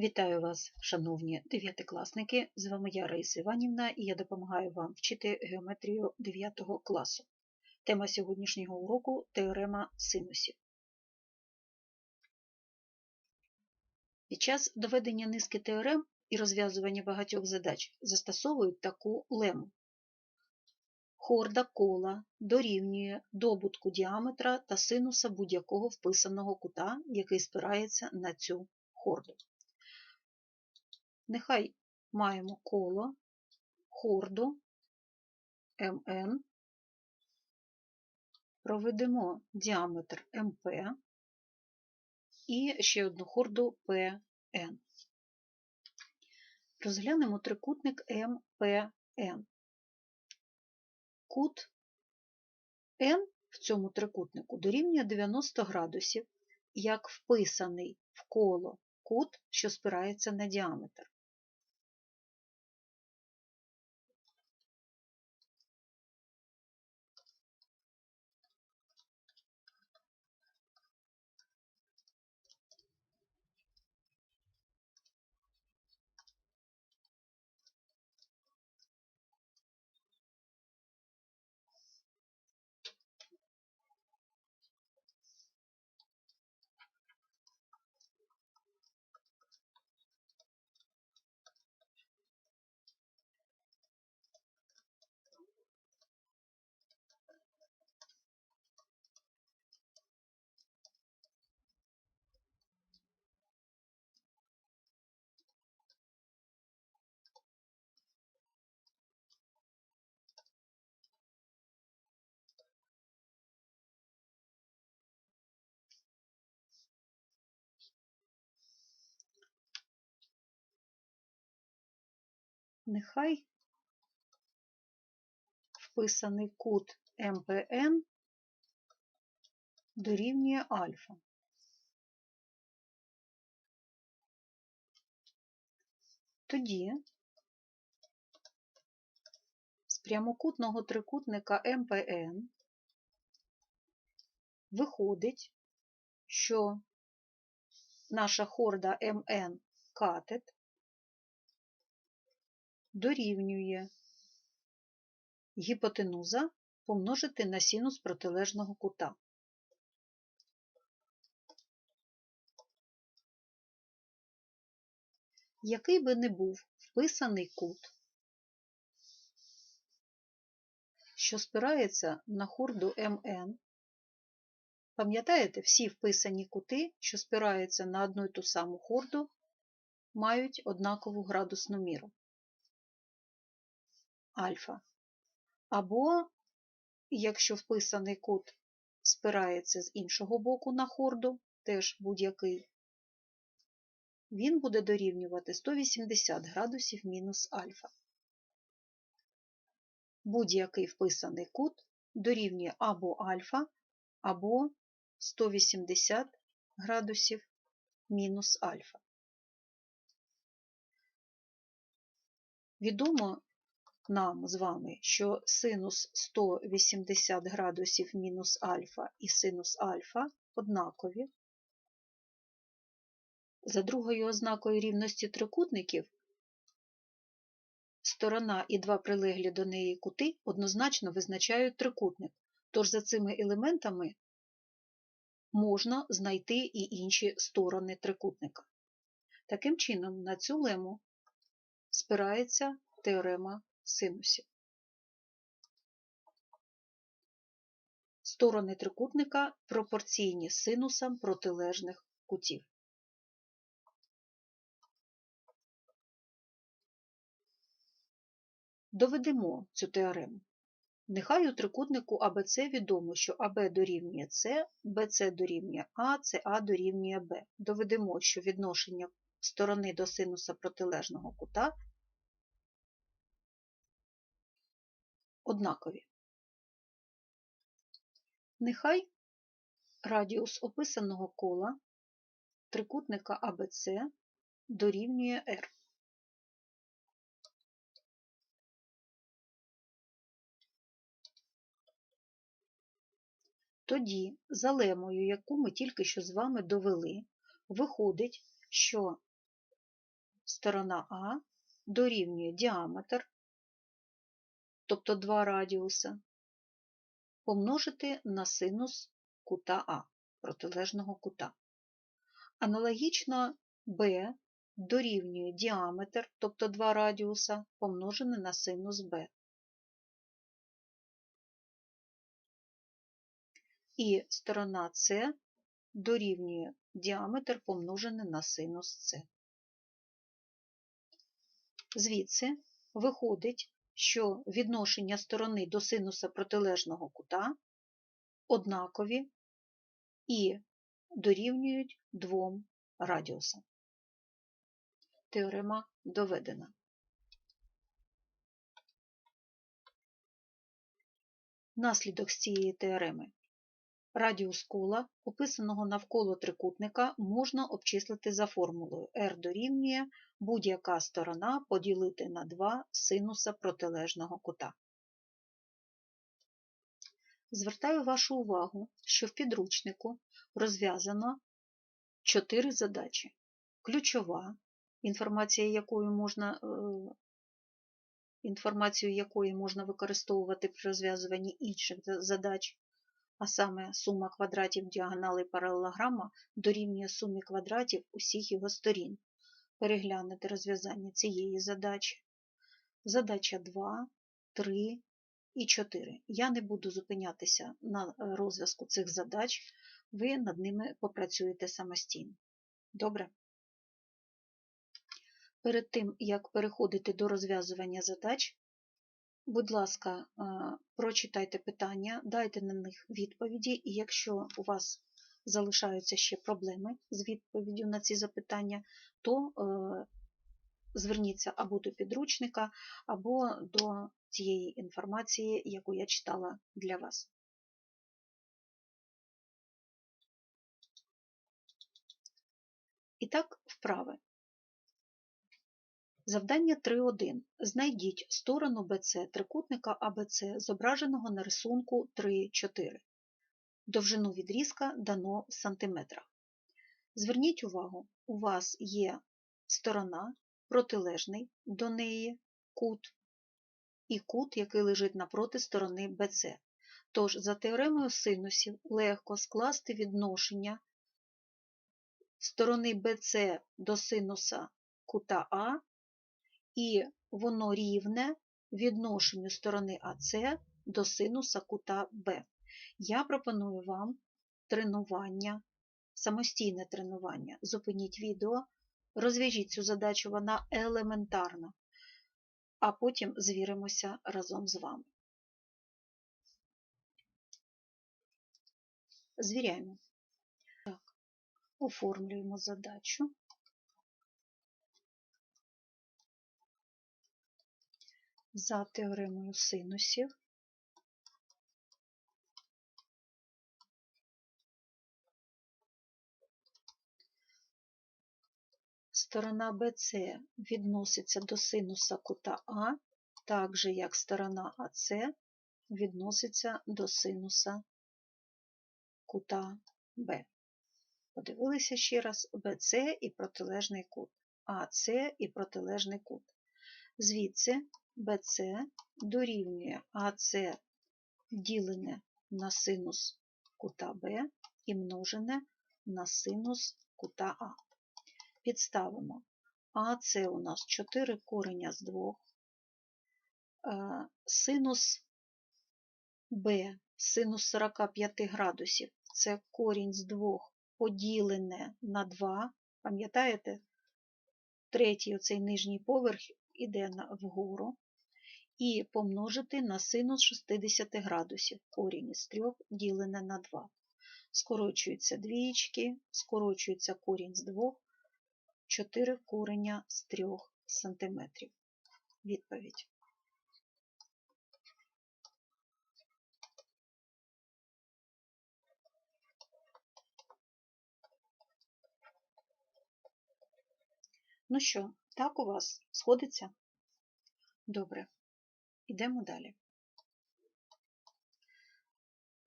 Вітаю вас, шановні дев'ятикласники! З вами я Раїса Іванівна і я допомагаю вам вчити геометрію 9 класу. Тема сьогоднішнього уроку теорема синусів. Під час доведення низки теорем і розв'язування багатьох задач застосовують таку лему. Хорда кола дорівнює добутку діаметра та синуса будь-якого вписаного кута, який спирається на цю хорду. Нехай маємо коло, хорду, МН, проведемо діаметр МП і ще одну хорду ПН. Розглянемо трикутник МПН. Кут N в цьому трикутнику дорівнює 90 градусів, як вписаний в коло кут, що спирається на діаметр. Нехай вписаний кут МПН дорівнює альфа. Тоді з прямокутного трикутника МПН виходить, що наша хорда МН катет дорівнює гіпотенуза помножити на синус протилежного кута. Який би не був вписаний кут, що спирається на хорду МН, пам'ятаєте, всі вписані кути, що спираються на одну й ту саму хорду, мають однакову градусну міру альфа. Або, якщо вписаний кут спирається з іншого боку на хорду, теж будь-який, він буде дорівнювати 180 градусів мінус альфа. Будь-який вписаний кут дорівнює або альфа, або 180 градусів мінус альфа. Відомо нам з вами, що синус 180 градусів мінус альфа і синус альфа однакові. За другою ознакою рівності трикутників сторона і два прилеглі до неї кути однозначно визначають трикутник, тож за цими елементами можна знайти і інші сторони трикутника. Таким чином, на цю лему спирається теорема синусів. Сторони трикутника пропорційні синусам протилежних кутів. Доведемо цю теорему. Нехай у трикутнику АБЦ відомо, що АБ дорівнює С, БЦ дорівнює А, СА дорівнює Б. Доведемо, що відношення сторони до синуса протилежного кута однакові. Нехай радіус описаного кола трикутника АБЦ дорівнює R. Тоді, за лемою, яку ми тільки що з вами довели, виходить, що сторона А дорівнює діаметр, тобто два радіуса, помножити на синус кута А, протилежного кута. Аналогічно Б дорівнює діаметр, тобто два радіуса, помножене на синус Б. І сторона С дорівнює діаметр помножене на синус С. Звідси виходить, що відношення сторони до синуса протилежного кута однакові і дорівнюють двом радіусам. Теорема доведена. Наслідок з цієї теореми. Радіус кола, описаного навколо трикутника, можна обчислити за формулою R дорівнює будь-яка сторона поділити на 2 синуса протилежного кута. Звертаю вашу увагу, що в підручнику розв'язано 4 задачі. Ключова, інформація якою можна, е, інформацію якої можна використовувати при розв'язуванні інших задач, а саме сума квадратів діагоналей паралелограма дорівнює сумі квадратів усіх його сторін. Переглянути розв'язання цієї задачі. Задача 2, 3 і 4. Я не буду зупинятися на розв'язку цих задач, ви над ними попрацюєте самостійно. Добре? Перед тим, як переходити до розв'язування задач, будь ласка, прочитайте питання, дайте на них відповіді, і якщо у вас залишаються ще проблеми з відповіддю на ці запитання, то зверніться або до підручника, або до тієї інформації, яку я читала для вас. І так, вправи. Завдання 3.1. Знайдіть сторону BC трикутника ABC, зображеного на рисунку 3.4. Довжину відрізка дано в сантиметрах. Зверніть увагу, у вас є сторона, протилежний до неї кут і кут, який лежить напроти сторони BC. Тож, за теоремою синусів легко скласти відношення сторони BC до синуса кута А, і воно рівне відношенню сторони АС до синуса кута Б. Я пропоную вам тренування, самостійне тренування. Зупиніть відео, розв'яжіть цю задачу, вона елементарна, а потім звіримося разом з вами. Звіряємо. Так, оформлюємо задачу. За теоремою синусів Сторона BC відноситься до синуса кута А, так же як сторона АС відноситься до синуса кута Б. Подивилися ще раз BC і протилежний кут, АС і протилежний кут. Звідси BC дорівнює АС ділене на синус кута Б і множене на синус кута А. Підставимо. А це у нас 4 кореня з 2. Е, синус Б, синус 45 градусів це корінь з 2 поділене на 2. Пам'ятаєте? Третій оцей нижній поверх іде вгору. І помножити на синус 60 градусів. Корінь із 3 ділене на 2. Скорочуються двічки, скорочується корінь з 2. 4 кореня з 3 см. Відповідь. Ну що, так у вас сходиться? Добре. Йдемо далі.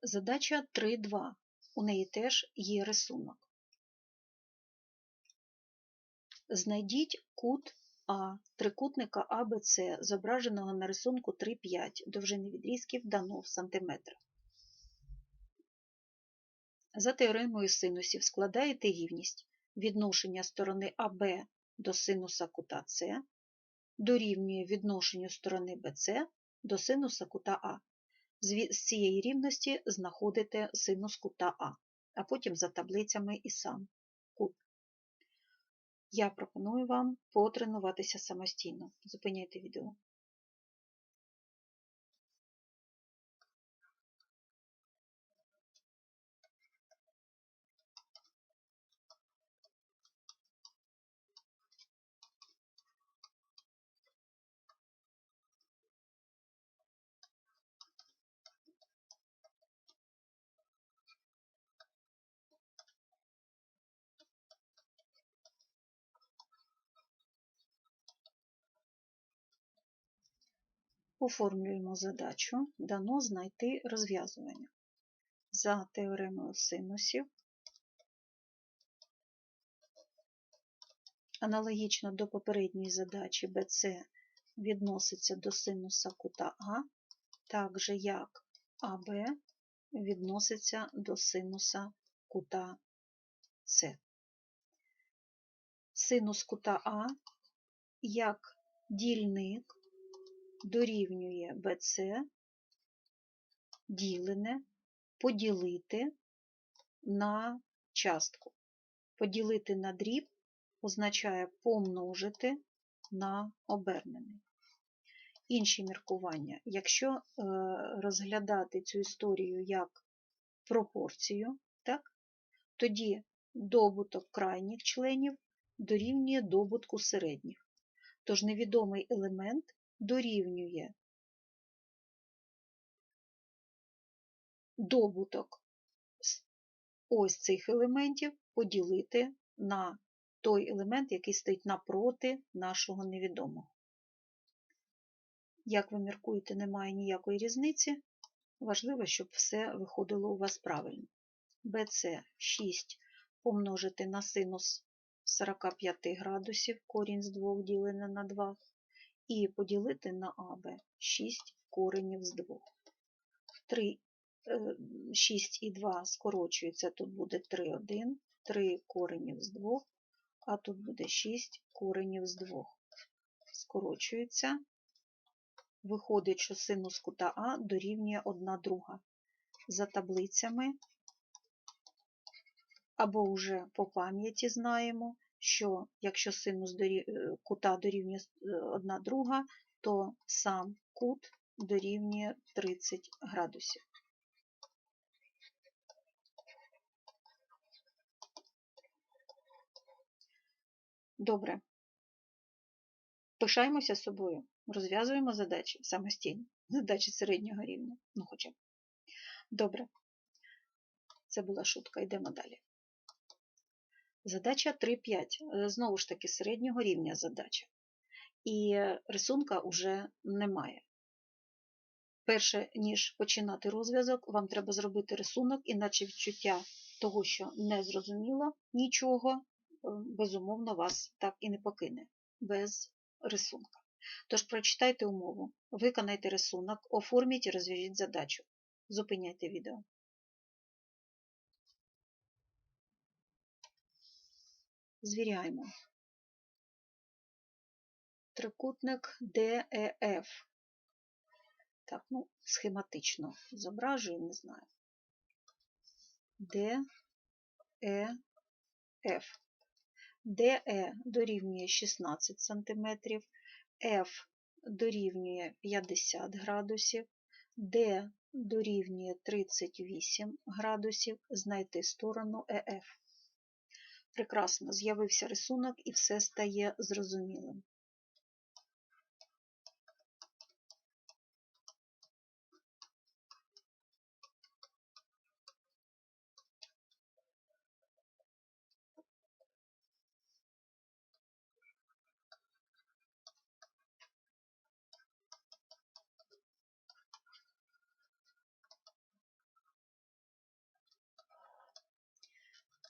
Задача 3.2. У неї теж є рисунок. Знайдіть кут А трикутника АБЦ, зображеного на рисунку 3,5, довжини відрізків дано в сантиметрах. За теоремою синусів складаєте рівність відношення сторони АБ до синуса кута С дорівнює відношенню сторони BC до синуса кута А. З цієї рівності знаходите синус кута А, а потім за таблицями і сам кут. Я пропоную вам потренуватися самостійно. Зупиняйте відео. Оформлюємо задачу, дано знайти розв'язування. За теоремою синусів, аналогічно до попередньої задачі BC відноситься до синуса кута А, так же як АБ відноситься до синуса кута С. Синус кута А як дільник дорівнює BC ділене поділити на частку. Поділити на дріб означає помножити на обернений. Інші міркування. Якщо е, розглядати цю історію як пропорцію, так, тоді добуток крайніх членів дорівнює добутку середніх. Тож невідомий елемент дорівнює добуток ось цих елементів поділити на той елемент, який стоїть напроти нашого невідомого. Як ви міркуєте, немає ніякої різниці. Важливо, щоб все виходило у вас правильно. BC 6 помножити на синус 45 градусів, корінь з 2 ділене на 2 і поділити на АБ 6 коренів з 2. 3, 6 і 2 скорочується, тут буде 3, 1, 3 коренів з 2, а тут буде 6 коренів з 2. Скорочується. Виходить, що синус кута А дорівнює 1 друга. За таблицями, або вже по пам'яті знаємо, що якщо синус кута дорівнює 1 друга, то сам кут дорівнює 30 градусів. Добре. Пишаємося собою, розв'язуємо задачі самостійно, задачі середнього рівня, ну хоча б. Добре. Це була шутка, йдемо далі. Задача 3.5. Знову ж таки, середнього рівня задача. І рисунка вже немає. Перше, ніж починати розв'язок, вам треба зробити рисунок, іначе відчуття того, що не зрозуміло нічого, безумовно, вас так і не покине без рисунка. Тож прочитайте умову, виконайте рисунок, оформіть і розв'яжіть задачу. Зупиняйте відео. Звіряємо. Трикутник DEF. Так, ну, схематично зображую, не знаю. DEF. DE дорівнює 16 см, F дорівнює 50 градусів, D дорівнює 38 градусів, знайти сторону EF. Прекрасно, з'явився рисунок і все стає зрозумілим.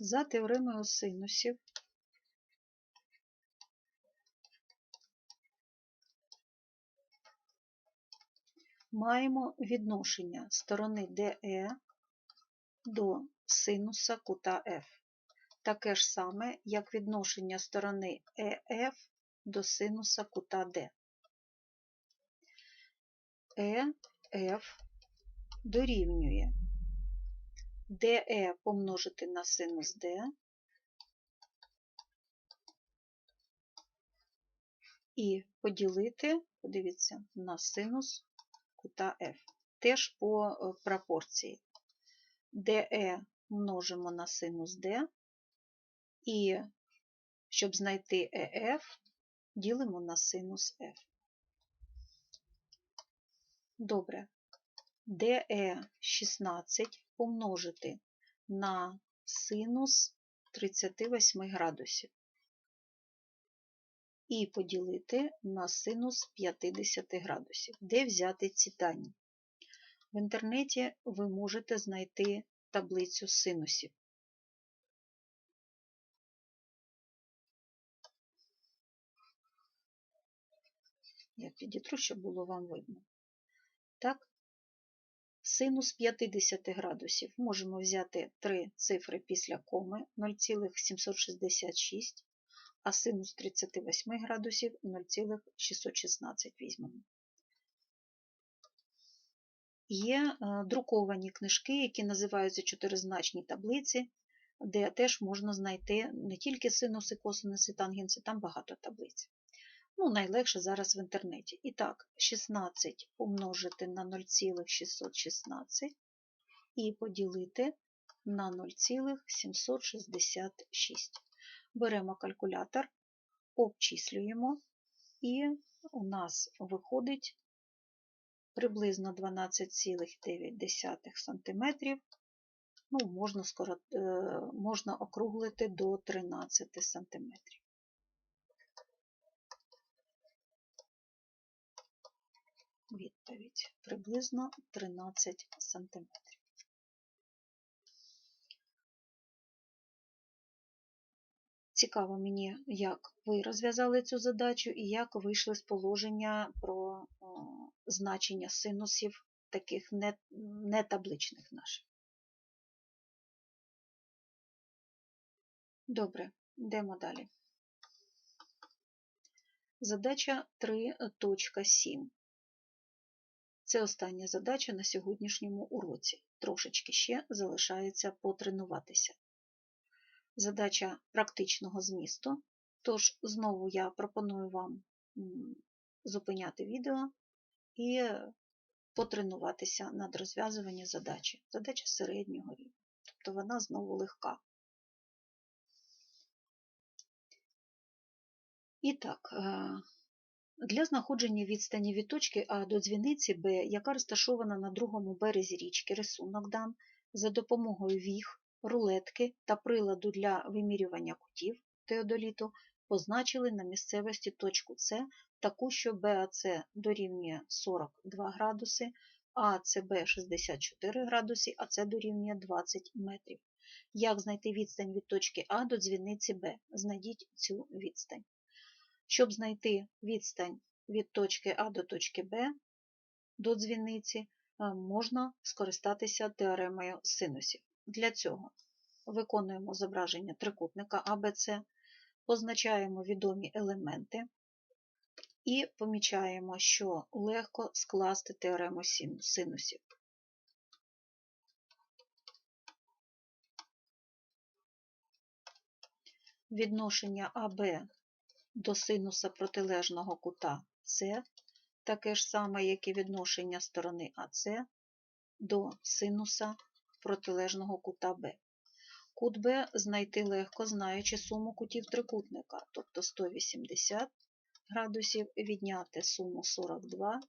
за теоремою синусів. Маємо відношення сторони DE е до синуса кута F. Таке ж саме, як відношення сторони е EF до синуса кута D. Е еф дорівнює DE помножити на синус D і поділити, подивіться, на синус кута F. Теж по е, пропорції. DE множимо на синус D, і щоб знайти EF, ділимо на синус F. Добре. DE 16 помножити на синус 38 градусів і поділити на синус 50 градусів. Де взяти ці дані? В інтернеті ви можете знайти таблицю синусів. Я підітру, щоб було вам видно. Так, синус 50 градусів можемо взяти три цифри після коми 0,766, а синус 38 градусів 0,616 візьмемо. Є е, друковані книжки, які називаються чотиризначні таблиці, де теж можна знайти не тільки синуси, косинуси, тангенси, там багато таблиць. Ну, найлегше зараз в інтернеті. І так, 16 помножити на 0,616 і поділити на 0,766. Беремо калькулятор, обчислюємо, і у нас виходить приблизно 12,9 см. Ну, можна, скоро, е, можна округлити до 13 см. Відповідь приблизно 13 см. Цікаво мені, як ви розв'язали цю задачу і як вийшли з положення про значення синусів таких не, не табличних наших. Добре, йдемо далі. Задача 3.7. Це остання задача на сьогоднішньому уроці. Трошечки ще залишається потренуватися. Задача практичного змісту. Тож, знову я пропоную вам зупиняти відео і потренуватися над розв'язуванням задачі. Задача середнього рівня. Тобто вона знову легка. І так, е, для знаходження відстані від точки А до дзвіниці Б, яка розташована на другому березі річки, рисунок дан, за допомогою віг, рулетки та приладу для вимірювання кутів теодоліту позначили на місцевості точку С таку, що БАЦ дорівнює 42 градуси, а ЦБ 64 градуси, а С дорівнює 20 метрів. Як знайти відстань від точки А до дзвіниці Б? Знайдіть цю відстань. Щоб знайти відстань від точки А до точки Б до дзвіниці, е, можна скористатися теоремою синусів. Для цього виконуємо зображення трикутника АБЦ, позначаємо відомі елементи і помічаємо, що легко скласти теорему синусів. Відношення АБ до синуса протилежного кута С, таке ж саме, як і відношення сторони АС до синуса протилежного кута Б. Кут Б знайти легко, знаючи суму кутів трикутника, тобто 180 градусів відняти суму 42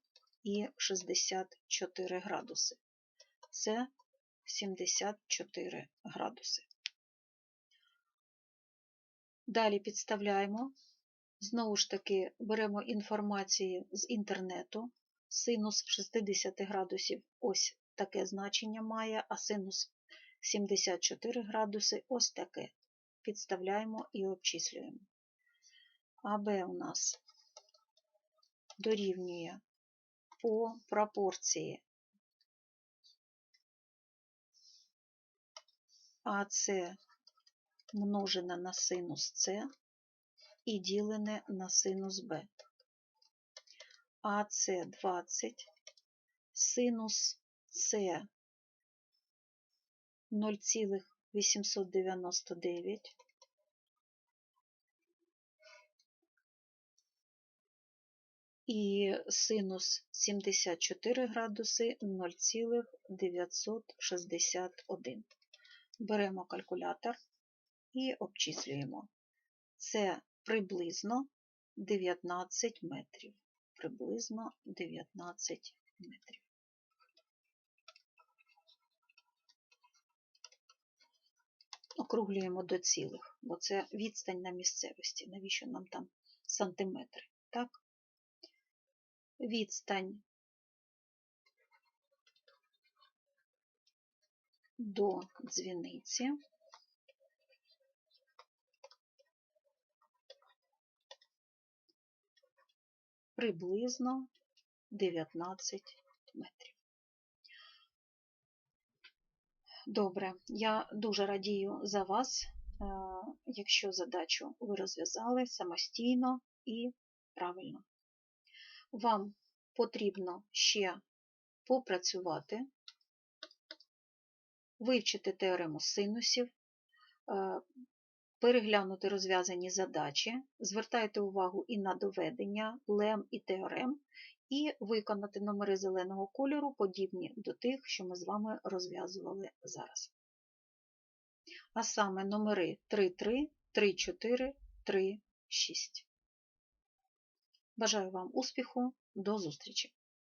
і 64 градуси. Це 74 градуси. Далі підставляємо Знову ж таки, беремо інформацію з інтернету. Синус 60 градусів ось таке значення має, а синус 74 градуси ось таке. Підставляємо і обчислюємо. АБ у нас дорівнює по пропорції АС множене на синус С і ділене на синус Б. АС 20, синус С 0,899, і синус 74 градуси 0,961. Беремо калькулятор і обчислюємо. Це приблизно 19 метрів. Приблизно 19 метрів. Округлюємо до цілих, бо це відстань на місцевості. Навіщо нам там сантиметри? Так? Відстань до дзвіниці приблизно 19 метрів. Добре, я дуже радію за вас, е, якщо задачу ви розв'язали самостійно і правильно. Вам потрібно ще попрацювати, вивчити теорему синусів, е, переглянути розв'язані задачі, звертайте увагу і на доведення лем і теорем, і виконати номери зеленого кольору, подібні до тих, що ми з вами розв'язували зараз. А саме номери 3,3, 3,4, 3, 6. Бажаю вам успіху, до зустрічі!